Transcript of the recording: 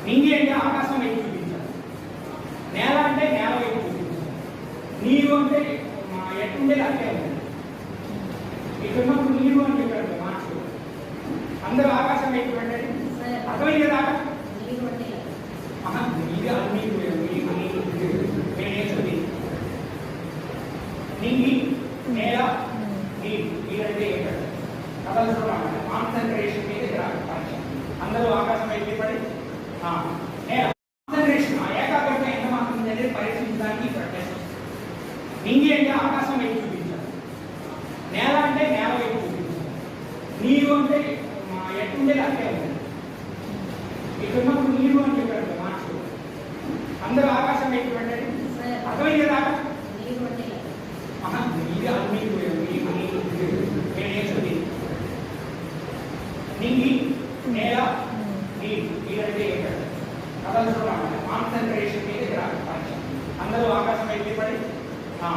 సంబంధించిందంటే పరీక్షించడానికి ప్రత్యేకం నింగి అంటే ఆకాశం వైపు చూపించాలి నేల అంటే నేల వైపు చూపించాలి నీరు అంటే మా ఎట్టుండేది అట్టే ఉంది ఇక్కడ ఉన్నప్పుడు నీరు అని చెప్పాడు మార్క్స్ అందరూ ఆకాశం వైపు పెట్టండి అర్థమైంది కదా ఆకాశం ఆహా, నీరు అన్ని నీరు నీరు నేను నేర్చుకుంది నింగి నేల నీరు నీరంటే ఏంటంటే కథలతో కాన్సన్ట్రేషన్ కాన్సన్ట్రేషన్ ఏకాగ్రత ఎంత మాత్రం అనేది పరీక్షించడానికి అంటే ఆకాశం వైపు చూపించాలి నేల అంటే నేల వైపు చూపించాలి నీరు అంటే మా ఎట్టుండేది అట్టే ఉంది ఇక్కడ ఉన్నప్పుడు నీరు అని చెప్పాడు మార్క్స్ అందరూ ఆకాశం వైపు పెట్టండి అర్థమైంది కదా నీరు అన్ని నీరు నీరు నేను నింగి నేల నీరు నీరంటే ఏంటంటే కథలతో కాన్సన్ట్రేషన్ మీద ఇక్కడ అందరూ ఆకాశం ఎక్కిపడి ఆ,